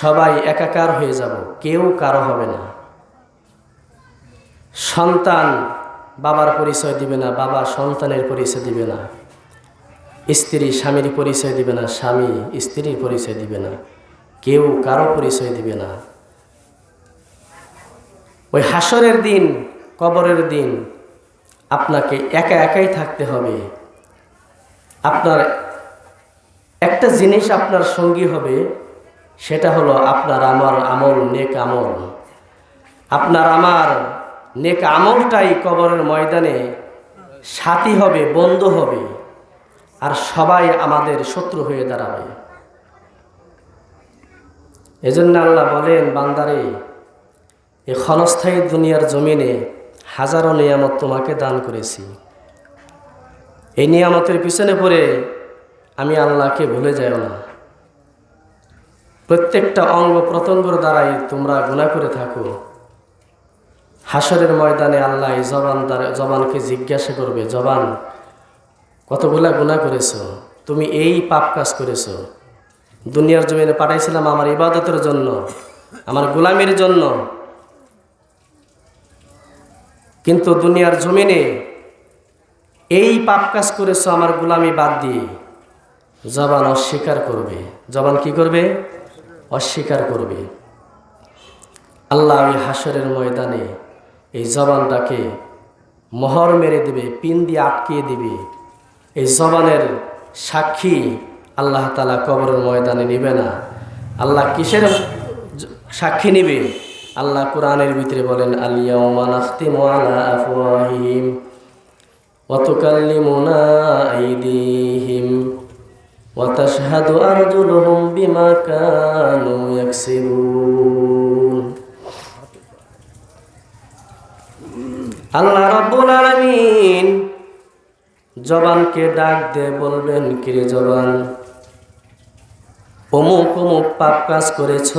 সবাই একাকার হয়ে যাব, কেউ কারও হবে না। সন্তান বাবার পরিচয় দিবে না, বাবা সন্তানের পরিচয় দিবে না। স্ত্রী স্বামীর পরিচয় দিবে না, স্বামী স্ত্রীর পরিচয় দিবে না। কেউ কারও পরিচয় দিবে না। ওই হাসরের দিন, কবরের দিন আপনাকে একা একাই থাকতে হবে। আপনার একটা জিনিস আপনার সঙ্গী হবে সেটা হলো আপনার আমার আমল, নেক আমল। আপনার আমার নেক আমলটাই কবরের ময়দানে সাথী হবে, বন্ধু হবে, আর সবাই আমাদের শত্রু হয়ে দাঁড়াবে। এজন্য আল্লাহ বলেন, বান্দারে, এ ক্ষণস্থায়ী দুনিয়ার জমিনে হাজারো নিয়ামত তোমাকে দান করেছি। এই নিয়ামতের পিছনে পড়ে আমি আল্লাহকে ভুলে যাও না। প্রত্যেকটা অঙ্গ প্রত্যঙ্গর দ্বারাই তোমরা গুণা করে থাকো। হাসরের ময়দানে আল্লাহ জবান দ্বারা, জবানকে জিজ্ঞাসা করবে, জবান, কতগুলা গুণা করেছ? তুমি এই পাপ কাজ করেছ। দুনিয়ার জমিনে পাঠাইছিলাম আমার ইবাদতের জন্য, আমার গোলামির জন্য। কিন্তু দুনিয়ার জমিনে এই পাপ কাজ করেছ আমার গোলামি বাদ দিয়ে জবান অস্বীকার করবে। জবান কি করবে? অস্বীকার করবে। আল্লাহ হাসরের ময়দানে এই জবানটাকে মহর মেরে দেবে, পিন দিয়ে আটকিয়ে দেবে। এই জবানের সাক্ষী আল্লাহ তালা কবরের ময়দানে নেবে না। আল্লাহ কিসের সাক্ষী নেবে? আল্লাহ কোরআনের ভিতরে বলেন আলিয়া وتشهد أرجلهم بما كانوا يكسبون আল্লাহ রব্বুল আলামিন জবানকে ডাক দে বলবেন কিরে জবান অমুক অমুক পাপ কাজ করেছ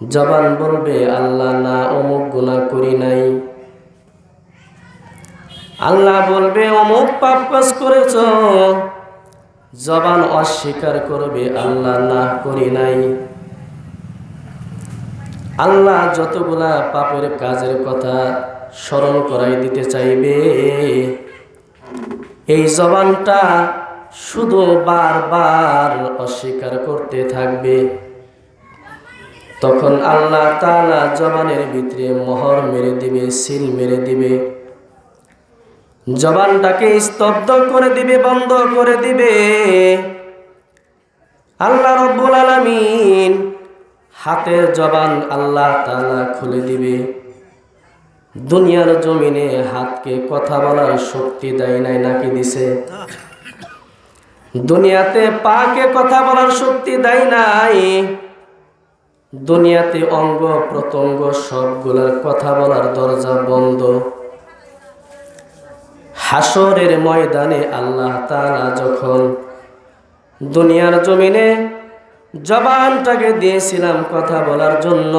জবান বলবে আল্লাহ না অমুক গুনাহ করি নাই আল্লাহ বলবে, অমুক পাপ কাজ করেছ। জবান অস্বীকার করবে, আল্লাহ না করি নাই। আল্লাহ যতগুলা পাপের কাজের কথা স্মরণ করাই দিতে চাইবে, এই জবানটা শুধু বারবার অস্বীকার করতে থাকবে। তখন আল্লাহ তালা জবানের ভিতরে মোহর মেরে দিবে, সিল মেরে দিবে। জবানটাকে স্তব্ধ করে দিবে, বন্ধ করে দিবে। আল্লাহ রব্বুল আলামিন হাতের জবান আল্লাহ তাআলা খুলে দিবে। দুনিয়ার জমিনে হাতকে কথা বলার শক্তি দেয় নাই, নাকি দিছে? দুনিয়াতে পাকে কথা বলার শক্তি দেয় নাই। দুনিয়াতে অঙ্গ প্রত্যঙ্গ সবগুলোর কথা বলার দরজা বন্ধ। হাসরের ময়দানে আল্লাহ তাআলা যখন দুনিয়ার জমিনে জবানটাকে দিয়েছিলাম কথা বলার জন্য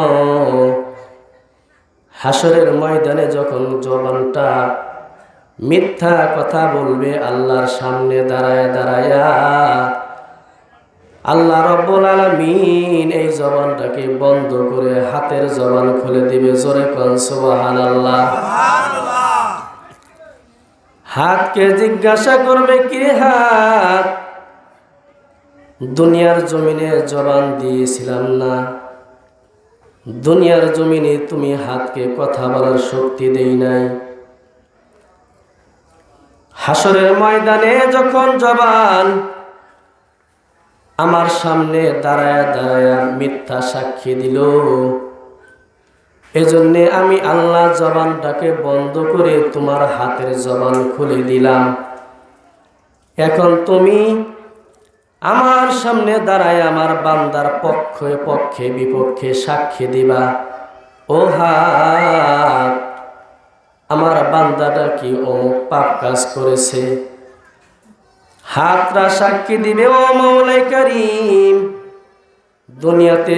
হাসরের ময়দানে যখন জবানটা মিথ্যা কথা বলবে, আল্লাহর সামনে দাঁড়ায় দাঁড়ায়া আল্লাহ রব্বুল আলামিন এই জবানটাকে বন্ধ করে হাতের জবান খুলে দিবে। জোরে কন সুবহানাল্লাহ। হাতকে জিজ্ঞাসা করবে কি হাত? দুনিয়ার জমিনে জবান দিয়েছিলাম না। দুনিয়ার জমিনে তুমি হাতকে কথা বলার শক্তি দেই নাই। হাসরের ময়দানে যখন জবান, আমার সামনে দাঁড়ায় দাঁড়ায় মিথ্যা সাক্ষী দিল। এজন্যে আমি আল্লাহ জবানটাকে বন্ধ করে তোমার হাতের জবান খুলে দিলাম। এখন তুমি আমার সামনে দাঁড়ায় আমার বান্দার পক্ষে পক্ষে বিপক্ষে সাক্ষী দিবা। ও হাত, আমার বান্দাটা কি অমুক পাপ কাজ করেছে? হাতরা সাক্ষী দিবে ও মৌলাই করিম। দুনিয়াতে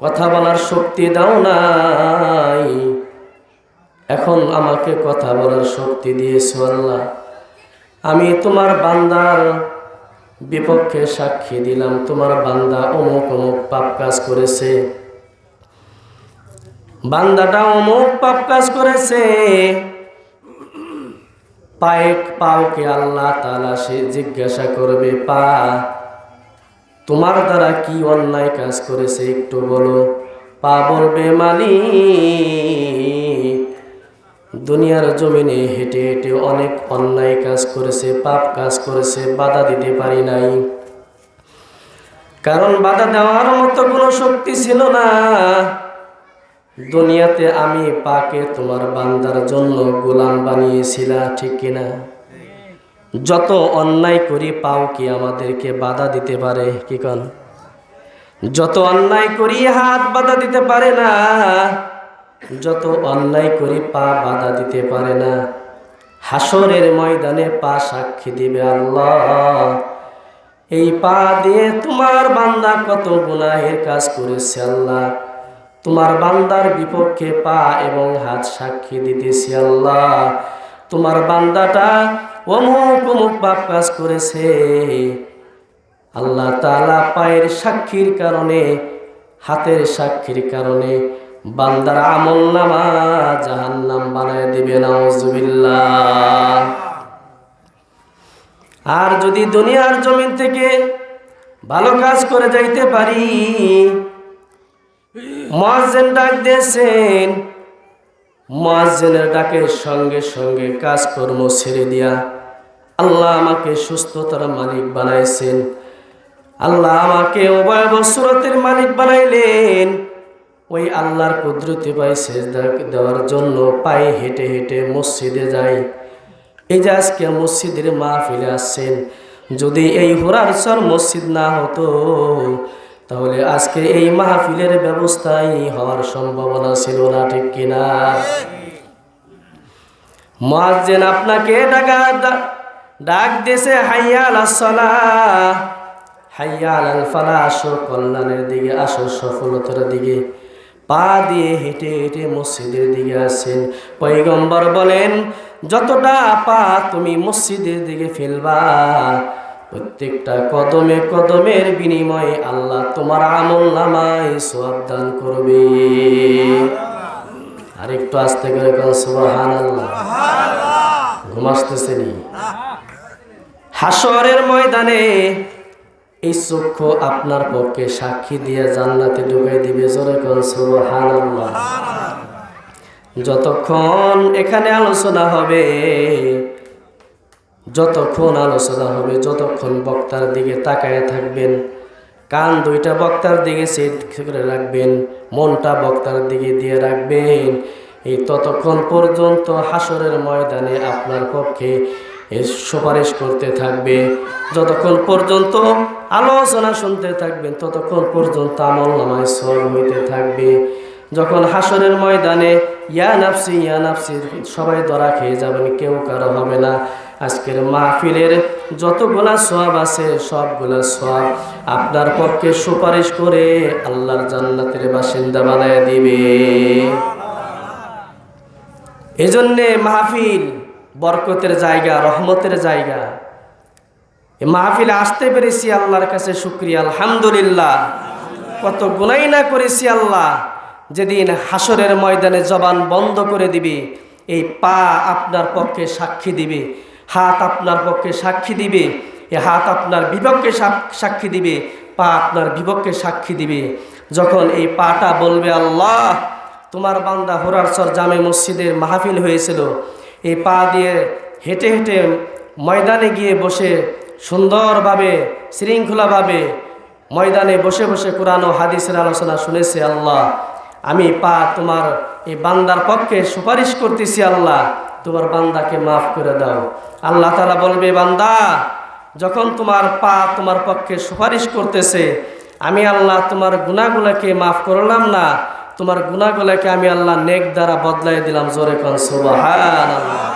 কথা বলার শক্তি দাও নাই। এখন আমাকে কথা বলার শক্তি দিয়েছ আল্লাহ। আমি তোমার বান্দার বিপক্ষে সাক্ষী দিলাম। তোমার বান্দা অমুক অমুক পাপ কাজ করেছে। বান্দাটা অমুক পাপ কাজ করেছে। পায়ে পাওকে আল্লাহ তালা সে জিজ্ঞাসা করবে, পা তোমার দ্বারা কি অন্যায় কাজ করেছে একটু বলো। পা বলবে মালিক দুনিয়ার জমিনে হেঁটে হেঁটে অনেক অন্যায় কাজ করেছে, পাপ কাজ করেছে, বাধা দিতে পারি নাই। কারণ বাধা দেওয়ার মতো কোনো শক্তি ছিল না। দুনিয়াতে আমি পাকে তোমার বান্দার জন্য গোলাম বানিয়েছিলাম ঠিক কিনা? যত অন্যায় করি পাও কি আমাদেরকে বাধা দিতে পারে? কি কন? যত অন্যায় করি হাত বাধা দিতে পারে না, যত অন্যায় করি পা বাধা দিতে পারে না, হাসরের ময়দানে পা সাক্ষী দিবে আল্লাহ। এই পা দিয়ে তোমার বান্দা কত গুনাহের কাজ করেছে আল্লাহ? তোমার বান্দার বিপক্ষে পা এবং হাত সাক্ষী দিতেছি আল্লাহ। তোমার বান্দাটা অমুক অমুক পাপ কাজ করেছে। আল্লাহ তালা পায়ের সাক্ষীর কারণে, হাতের সাক্ষীর কারণে বান্দার আমল নামা জাহান্নাম বানায় দিবে, নাউজুবিল্লাহ। আর যদি দুনিয়ার জমিন থেকে ভালো কাজ করে যাইতে পারি, মহাজেন ডাক দিয়েছেন মহাজেনের ডাকের সঙ্গে সঙ্গে কাজকর্ম ছেড়ে দিয়া আল্লাহ আমাকে সুস্থতার মালিক বানাইছেন। আল্লাহ আমাকে উভয় বসুরতের মালিক বানাইলেন। ওই আল্লাহর কুদরতি পাই সেজদা দেওয়ার জন্য পায়ে হেঁটে হেঁটে মসজিদে যাই। এই যে আজকে মসজিদের মাহফিলে আসছেন, যদি এই হোরার সর মসজিদ না হতো তাহলে আজকে এই মাহফিলের ব্যবস্থাই হওয়ার সম্ভাবনা ছিল না, ঠিক কিনা? মহাজেন আপনাকে ডাকা ডাক দেশে হাইয়া আলাসলা হাইয়া আলাল ফালা আসো কল্যাণের দিকে, আসো সফলতার দিকে। পা দিয়ে হেঁটে হেঁটে মসজিদের দিকে আসেন। পৈগম্বর বলেন, যতটা পা তুমি মসজিদের দিকে ফেলবা প্রত্যেকটা কদমে কদমের বিনিময়ে আল্লাহ তোমার আমল নামায় দান করবে। আর একটু আস্তে করে কন হাসরের ময়দানে এই চক্ষু আপনার পক্ষে সাক্ষী দিয়ে জান্নাতে ঢুকাই দিবে, জোরে যতক্ষণ এখানে আলোচনা হবে যতক্ষণ আলোচনা হবে, যতক্ষণ বক্তার দিকে তাকায় থাকবেন, কান দুইটা বক্তার দিকে সেট করে রাখবেন, মনটা বক্তার দিকে দিয়ে রাখবেন, এই ততক্ষণ পর্যন্ত হাসরের ময়দানে আপনার পক্ষে সুপারিশ করতে থাকবে। যতক্ষণ পর্যন্ত আলোচনা শুনতে থাকবেন, ততক্ষণ পর্যন্ত আমল নামায় সব হইতে থাকবে। যখন হাসরের ময়দানে, ইয়া নাফসি ইয়া নাফসি সবাই ধরা খেয়ে যাবেন, কেউ কারও হবে না। আজকের মাহফিলের যতগুলা সব আছে, সবগুলা সব আপনার পক্ষে সুপারিশ করে আল্লাহর জান্নাতের বাসিন্দা বানায় দিবে। এজন্যে মাহফিল বরকতের জায়গা, রহমতের জায়গা। মাহফিলে আসতে পেরেছি আল্লাহর কাছে শুক্রিয়া, আলহামদুলিল্লাহ। কত গুনাই না করেছি আল্লাহ, যেদিন হাসরের ময়দানে জবান বন্ধ করে দিবে, এই পা আপনার পক্ষে সাক্ষী দিবে। হাত আপনার পক্ষে সাক্ষী দিবে। এ হাত আপনার বিপক্ষে সাক- সাক্ষী দিবে, পা আপনার বিপক্ষে সাক্ষী দিবে। যখন এই পাটা বলবে, আল্লাহ, তোমার বান্দা হোরারসর জামে মসজিদের মাহফিল হয়েছিল। এই পা দিয়ে হেঁটে হেঁটে ময়দানে গিয়ে বসে সুন্দরভাবে, শৃঙ্খলাভাবে ময়দানে বসে বসে কোরআন হাদিসের আলোচনা শুনেছে আল্লাহ। আমি পা তোমার এই বান্দার পক্ষে সুপারিশ করতেছি আল্লাহ। তোমার বান্দাকে মাফ করে দাও। আল্লাহ তালা বলবে, বান্দা, যখন তোমার পা তোমার পক্ষে সুপারিশ করতেছে, আমি আল্লাহ তোমার গুণাগুলাকে মাফ করলাম না, তোমার গুণাগুলাকে আমি আল্লাহ নেক দ্বারা বদলাই দিলাম। জোরে কন সুবহান আল্লাহ